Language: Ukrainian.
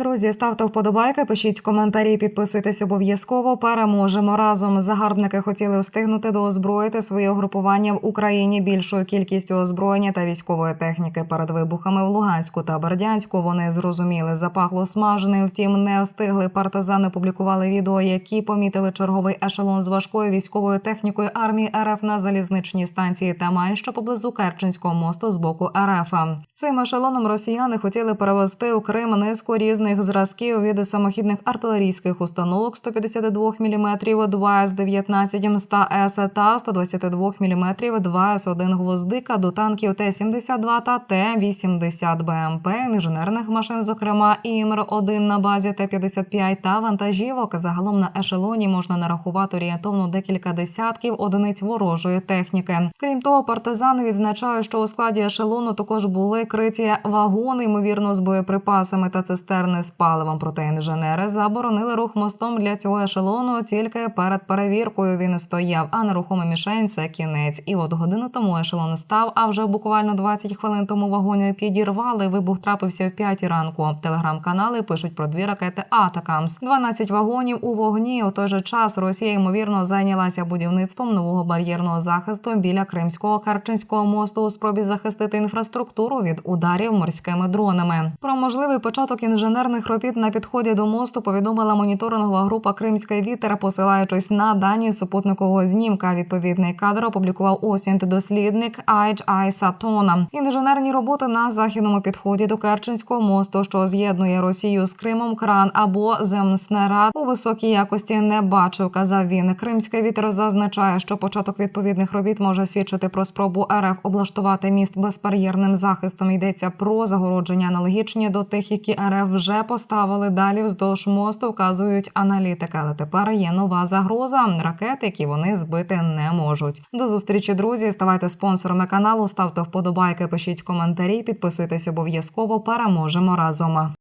Друзі, ставте вподобайки, пишіть коментарі, підписуйтесь обов'язково. Переможемо разом. Загарбники хотіли встигнути доозброїти своє угрупування в Україні більшою кількістю озброєння та військової техніки перед вибухами в Луганську та Бердянську. Вони зрозуміли, запахло смаженим. Втім, не встигли. Партизани публікували відео, які помітили черговий ешелон з важкою військовою технікою армії РФ на залізничній станції Тамань, що поблизу Керченського мосту з боку РФ. Цим ешелоном росіяни хотіли перевести у Крим низку різних зразків від самохідних артилерійських установок 152 мм 2 с 19 100 С та 122 мм 2 с 1 гвоздика до танків Т-72 та Т-80 БМП, інженерних машин, зокрема ІМР-1 на базі Т-55 та вантажівок. Загалом на ешелоні можна нарахувати орієнтовно декілька десятків одиниць ворожої техніки. Крім того, партизани відзначають, що у складі ешелону також були криті вагони, ймовірно, з боєприпасами та цистерни з паливом. Проте інженери заборонили рух мостом для цього ешелону тільки перед перевіркою. Він стояв, а нерухома мішень це кінець. І от годину тому ешелон став. А вже буквально 20 хвилин тому вагони підірвали. Вибух трапився в 5 ранку. Телеграм-канали пишуть про дві ракети Атакамс. 12 вагонів у вогні. У той же час Росія ймовірно зайнялася будівництвом нового бар'єрного захисту біля Кримського Керченського мосту у спробі захистити інфраструктуру від ударів морськими дронами. Про можливий початок інженерних робіт на підході до мосту повідомила моніторингова група Кримський вітер, посилаючись на дані супутникового знімка. Відповідний кадр опублікував осінт дослідник IHI Сатона. Інженерні роботи на західному підході до Керченського мосту, що з'єднує Росію з Кримом, кран або земснерад у високій якості не бачив. Казав він. Кримський вітер зазначає, що початок відповідних робіт може свідчити про спробу РФ облаштувати міст безбар'єрним захистом. Йдеться про загородження аналогічні до тих, які РФ вже поставили далі вздовж мосту. Вказують аналітики. Але тепер є нова загроза ракет, які вони збити не можуть. До зустрічі, друзі. Ставайте спонсорами каналу, ставте вподобайки, пишіть коментарі, підписуйтесь обов'язково. Переможемо разом.